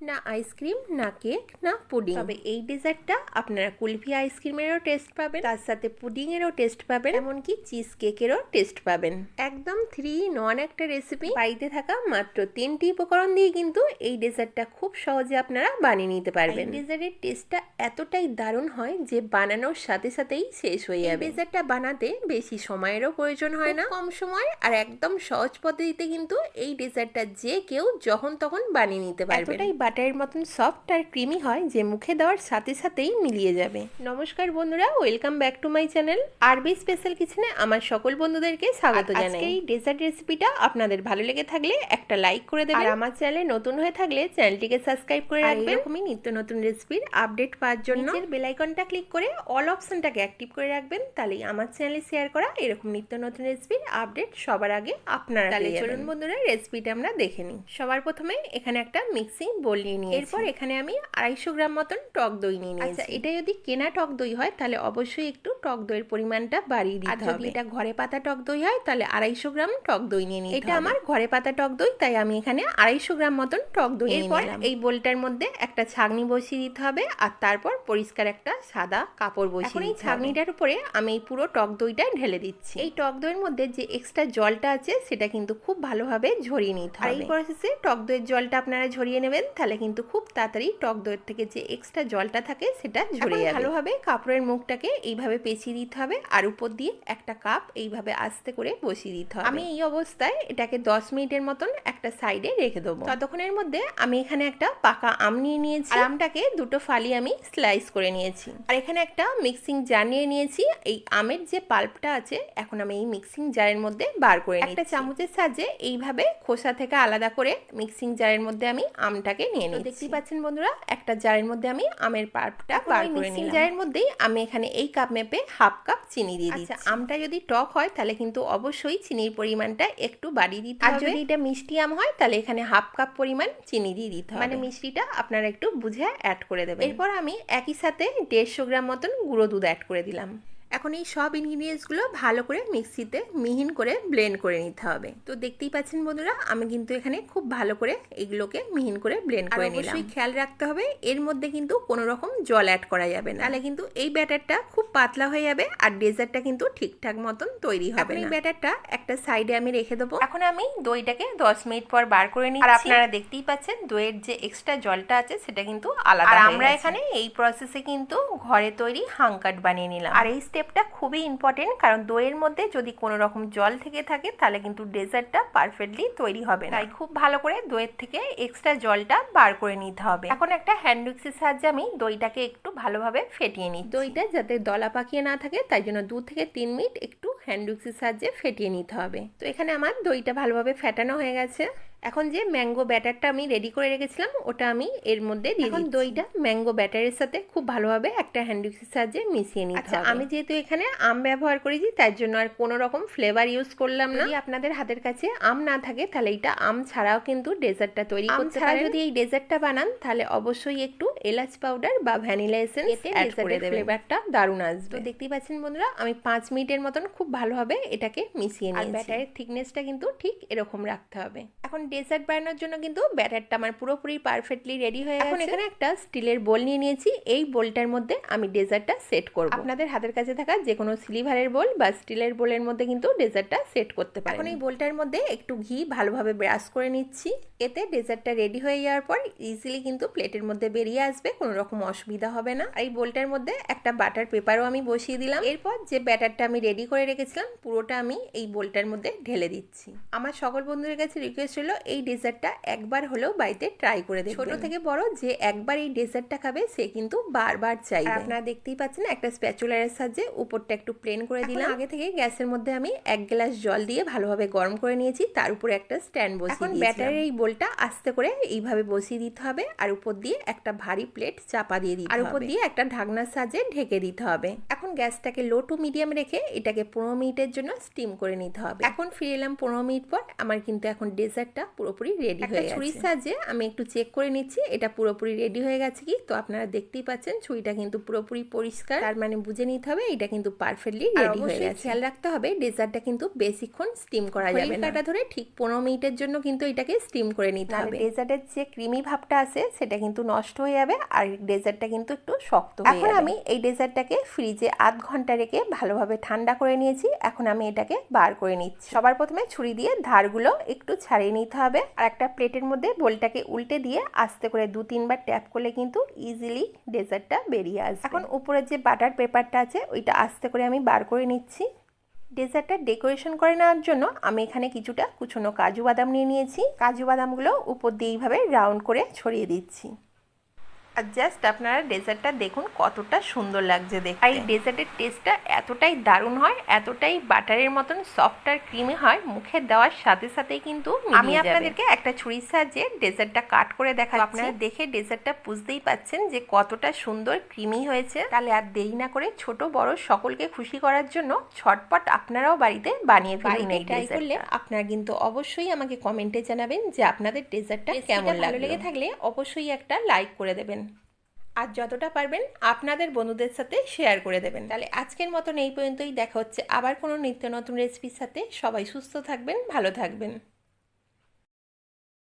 না আইসক্রিম না কেক না পুডিং তবে এই ডেজার্টটা আপনারা কুলফি আইসক্রিমেরও টেস্ট পাবেন তার সাথে পুডিংয়েরও টেস্ট পাবেন এমনকি চিজ কেকেরও টেস্ট পাবেন। একদম থ্রি নন একটা রেসিপি বাড়িতে থাকা মাত্র তিনটি উপকরণ দিয়ে কিন্তু এই ডেজার্টটা খুব সহজে আপনারা বানিয়ে নিতে পারবেন। ডেজার্টের টেস্টটা এতটাই দারুণ হয় যে বানানোর সাথে সাথেই শেষ হয়ে যাবে। ডেজার্টটা বানাতে বেশি সময়েরও প্রয়োজন হয় না। কম সময় আর একদম সহজ পদ্ধতিতে কিন্তু এই ডেজার্টটা যে কেউ যখন তখন বানিয়ে নিতে পারবে বাটারের মতন সফট আর ক্রিমি হয় যে মুখে দেওয়ার সাথে সাথেই মিলিয়ে যাবে। নমস্কার বন্ধুরা welcome back to my channel RB special কিচেনে। আমার সকল বন্ধুদেরকে স্বাগত জানাই। এই ডেজার্ট রেসিপিটা আপনাদের ভালো লেগে থাকলে একটা লাইক করে দেবেন। আর আমার চ্যানেলে নতুন হয়ে থাকলে চ্যানেলটিকে সাবস্ক্রাইব করে রাখবেন। এরকমই নিত্য নতুন রেসিপির আপডেট পাওয়ার জন্য বেল আইকনটা ক্লিক করে অল অপশনটাকে অ্যাক্টিভ করে রাখবেন। তাহলেই আমার চ্যানেলে শেয়ার করা এরকম নিত্য নতুন রেসিপির আপডেট সবার আগে আপনারা তাহলে চলুন বন্ধুরা রেসিপিটা আমরা দেখে নিই। সবার প্রথমে এখানে একটা মিক্সিং বোল নিয়ে নিই এরপর এখানে আমি আড়াইশো গ্রাম মতন টক দই নিয়ে নিয়েছি। আচ্ছা এটা যদি কেনা টক দই হয় তাহলে অবশ্যই একটু টক দইয়ের পরিমাণটা বাড়িয়ে দিতে হবে। যদি এটা ঘরে পাতা টক দই হয় তাহলে আড়াইশো গ্রাম টক দই নিয়ে নিতে এটা আমার ঘরে পাতা টক দই তাই আমি এখানে আড়াইশো গ্রাম মতন টক দই এরপর এই বোলটার মধ্যে একটা ছাগনি বসিয়ে দিতে হবে আর তারপর পরিষ্কার একটা সাদা কাপড় বসিয়ে এই ছাগনিটার উপরে আমি এই পুরো টক দইটা ঢেলে দিচ্ছি। এই টক দইয়ের মধ্যে যে এক্সট্রা জলটা আছে সেটা কিন্তু খুব ভালোভাবে ঝরিয়ে নিতে হবে এই প্রসেসে টক দইয়ের জলটা আপনারা ঝরিয়ে নেবেন তাহলে কিন্তু খুব তাড়াতাড়ি টক দইয়ের থেকে যে এক্সট্রা জলটা থাকে সেটা ঝরে যাবে। ভালোভাবে কাপড়ের মুখটাকে এইভাবে পেঁচিয়ে দিতে হবে আর উপর দিয়ে একটা কাপ এইভাবে আস্তে করে বসিয়ে দিতে হবে। আমি এই অবস্থায় এটাকে দশ মিনিটের মতন একটা সাইডে রেখে দেবো। ততক্ষণের মধ্যে আমি এখানে একটা পাকা আম নিয়ে নিয়েছি। আমটাকে দুটো ফালি আমি স্লাইস করে নিয়েছি। আর এখানে একটা মিক্সিং জার নিয়ে নিয়েছি। এই আমের যে পাল্পটা আছে এখন আমি এই মিক্সিং জারের মধ্যে বার করে একটা চামচের সাহায্যে এইভাবে খোসা থেকে আলাদা করে মিক্সিং জারের মধ্যে আমি আমটাকে নিয়ে নিই দেখতেই পাচ্ছেন বন্ধুরা একটা জারের মধ্যে আমি আমের পাল্পটা বার করে নিই জারের মধ্যেই আমি এখানে এই কাপ মেপে হাফ কাপ চিনি দিয়ে দিচ্ছি। আমটা যদি টক হয় তাহলে কিন্তু অবশ্যই চিনির পরিমাণটা একটু বাড়িয়ে দিতে হবে। আর যদি এটা মিষ্টি আম হয় তাহলে এখানে হাফ কাপ পরিমাণ চিনি দিয়ে দিতে হবে। মানে মিষ্টিটা আপনারা একটু বুঝে অ্যাড করে দেবেন। এরপর আমি একই সাথে দেড়শো গ্রাম মতন গুঁড়ো দুধ অ্যাড করে দিলাম। এখন এই সব ইনগ্রিডিয়েন্টসগুলো ভালো করে মিক্সিতে মিহিন করে ব্লেন্ড করে নিতে হবে। তো দেখতেই পাচ্ছেন বন্ধুরা আমি কিন্তু এখানে খুব ভালো করে এগুলোকে মিহিন করে ব্লেন্ড করে নিলাম। অবশ্যই খেয়াল রাখতে হবে এর মধ্যে কিন্তু কোনো রকম জল অ্যাড করা যাবে না। তাহলে কিন্তু এই ব্যাটারটা খুব পাতলা হয়ে যাবে আর ডেজার্টটা কিন্তু ঠিকঠাক মতন তৈরি হবে এই ব্যাটারটা একটা সাইডে আমি রেখে দেবো। এখন আমি দইটাকে দশ মিনিট পর বার করে নিই আর আপনারা দেখতেই পাচ্ছেন দইয়ের যে এক্সট্রা জলটা আছে সেটা কিন্তু আলাদা আর আমরা এখানে এই প্রসেসে কিন্তু ঘরে তৈরি হাঙ্কাট বানিয়ে নিলাম। আর এই স্টেপটা খুবই ইম্পর্টেন্ট কারণ দইয়ের মধ্যে যদি কোনো রকম জল থেকে থাকে, তাহলে কিন্তু ডেজার্টটা পারফেক্টলি তৈরি হবে তাই খুব ভালো করে দইয়ের থেকে এক্সট্রা জলটা বার করে নিতে হবে। এখন একটা হ্যান্ড উইক্সের সাহায্যে আমি দইটাকে একটু ভালোভাবে ফেটিয়ে নিই দইটা যাতে দলা পাকিয়ে না থাকে, তাই জন্য দু থেকে তিন মিনিট একটু হ্যান্ড উইক্সের সাহায্যে ফেটিয়ে নিতে হবে। তো এখানে আমার দইটা ভালোভাবে ফেটানো হয়ে গেছে। এখন যে ম্যাঙ্গো ব্যাটারটা আমি রেডি করে রেখেছিলাম ওটা আমি এর মধ্যে এখন দইটা ম্যাঙ্গো ব্যাটারের সাথে খুব ভালোভাবে একটা হ্যান্ডউইক্সের সাহায্যে মিশিয়ে নিতে আচ্ছা আমি যেহেতু এখানে আম ব্যবহার করেছি তার জন্য আর কোনো রকম ফ্লেভার ইউজ করলাম না। যদি আপনাদের হাতের কাছে আম না থাকে তাহলে এটা আম ছাড়াও কিন্তু ডেজার্টটা তৈরি করতে পারেন। যদি এই ডেজার্টটা বানান তাহলে অবশ্যই একটু এলাচ পাউডার বা ভ্যানিলা এসেন্স এতে দেবেন। ফ্লেভারটা দারুণ আসবে। তো দেখতেই পাচ্ছেন বন্ধুরা আমি পাঁচ মিনিটের মতন খুব ভালোভাবে এটাকে মিশিয়ে নিই আর ব্যাটারের থিকনেসটা কিন্তু ঠিক এরকম রাখতে হবে। এখন ডেজার্ট বানানোর জন্য কিন্তু ব্যাটারটা আমার পুরোপুরি পারফেক্টলি রেডি হয়ে গেছে। এখন এখানে একটা স্টিলের বোল নিয়ে নিয়েছি। এই বোলটার মধ্যে আমি ডেজার্টটা সেট করব। আপনাদের হাতের কাছে থাকা যে কোনো সিলিভারের বোল বা স্টিলের বোলের মধ্যে কিন্তু ডেজার্টটা সেট করতে পারেন। এখন এই বোলটার মধ্যে একটু ঘি ভালোভাবে ব্রাশ করে নিচ্ছি। এতে ডেজার্টটা রেডি হয়ে যাওয়ার পর ইজিলি কিন্তু প্লেটের মধ্যে বেরিয়ে আসবে কোনো রকম অসুবিধা হবে না। এই বোলটার মধ্যে একটা বাটার পেপারও আমি বসিয়ে দিলাম। এরপর যে ব্যাটারটা আমি রেডি করে রেখেছিলাম পুরোটা আমি এই বোলটার মধ্যে ঢেলে দিচ্ছি। আমার সকল বন্ধুদের কাছে রিকোয়েস্ট হলো এই ডেজার্টটা একবার হলেও বাড়িতে ট্রাই করে দেখবেন। ছোট থেকে বড় যে একবার এই ডেজার্টটা খাবে সে কিন্তু বারবার চাইবে। আপনারা দেখতেই পাচ্ছেন একটা স্প্যাচুলারের সাহায্যে উপরটা একটু প্লেন করে দিলাম। আগে থেকে গ্যাসের মধ্যে আমি এক গ্লাস জল দিয়ে ভালোভাবে গরম করে নিয়েছি তার উপরে একটা স্ট্যান্ড বসিয়ে ব্যাটারের এই বোলটা আস্তে করে এইভাবে বসিয়ে দিতে হবে আর উপর দিয়ে একটা ভারী প্লেট চাপা দিয়ে দিতে আর উপর দিয়ে একটা ঢাকনার সাহায্যে ঢেকে দিতে হবে। এখন গ্যাসটাকে লো টু মিডিয়াম রেখে এটাকে পনেরো মিনিটের জন্য স্টিম করে নিতে হবে। এখন ফিরে এলাম পনেরো মিনিট পর আমার কিন্তু এখন ডেজার্টটা পুরোপুরি রেডি হয়ে গেছে। ছুরির সাহায্যে আমি একটু চেক করে নিচ্ছি এটা পুরোপুরি রেডি হয়ে গেছে কি? তো আপনারা দেখতেই পাচ্ছেন ছুরিটা কিন্তু পুরোপুরি পরিষ্কার। তার মানে বুঝে নিতে হবে এটা কিন্তু পারফেক্টলি রেডি হয়ে গেছে। খেয়াল রাখতে হবে ডেজার্টটা কিন্তু বেশিক্ষণ স্টিম করা যাবে না। কাটা ধরে ঠিক পনেরো মিনিটের জন্য কিন্তু এটাকে স্টিম করে নিতে হবে। ডেজার্টের যে ক্রিমি ভাবটা আছে সেটা কিন্তু নষ্ট হয়ে যাবে আর ডেজার্টটা কিন্তু একটু শক্ত হয়ে এখন আমি এই ডেজার্টটাকে ফ্রিজে আধ ঘণ্টা রেখে ভালোভাবে ঠান্ডা করে নিয়েছি। এখন আমি এটাকে বার করে নিচ্ছি। সবার প্রথমে ছুরি দিয়ে ধারগুলো একটু ছাড়িয়ে নিতে হবে আর একটা প্লেটের মধ্যে বোলটাকে উল্টে দিয়ে আস্তে করে দু তিনবার ট্যাপ করলে কিন্তু ইজিলি ডেজার্টটা বেরিয়ে আসবে। এখন উপরের যে বাটার পেপারটা আছে, ওইটা আস্তে করে আমি বার করে নিচ্ছি। ডেজার্টটা ডেকোরেশন করে নেওয়ার জন্য আমি এখানে কিছুটা কুচনো কাজু বাদাম নিয়ে নিয়েছি। কাজু বাদামগুলো উপর দিয়ে এইভাবে রাউন্ড করে ছড়িয়ে দিচ্ছি। আর জাস্ট আপনারা ডেজার্টটা দেখুন কতটা সুন্দর লাগছে দেখতে। এই ডেজার্টের টেস্টটা এতটাই দারুণ হয় এতটাই বাটারের মতন সফট আর ক্রিমি হয় মুখে দেওয়ার সাথে সাথেই কিন্তু আমি আপনাদেরকে একটা ছুরির সাহায্যে ডেজার্টটা কাট করে দেখাচ্ছি। আপনারা দেখে ডেজার্টটা বুঝতেই পাচ্ছেন যে কতটা সুন্দর ক্রিমি হয়েছে। তাহলে আর দেরি না করে ছোট বড় সকলকে খুশি করার জন্য ছটপট আপনারাও বাড়িতে বানিয়ে ফেলুন এই ট্রাই করলে আপনারা কিন্তু অবশ্যই আমাকে কমেন্টে জানাবেন যে আপনাদের ডেজার্টটা কেমন ভালো লেগে থাকলে অবশ্যই একটা লাইক করে দেবেন। আর যতটা পারবেন আপনাদের বন্ধুদের সাথে শেয়ার করে দেবেন। তাহলে আজকের মতন এই পর্যন্তই। দেখা হচ্ছে আবার কোনো নিত্য নতুন রেসিপির সাথে। সবাই সুস্থ থাকবেন, ভালো থাকবেন।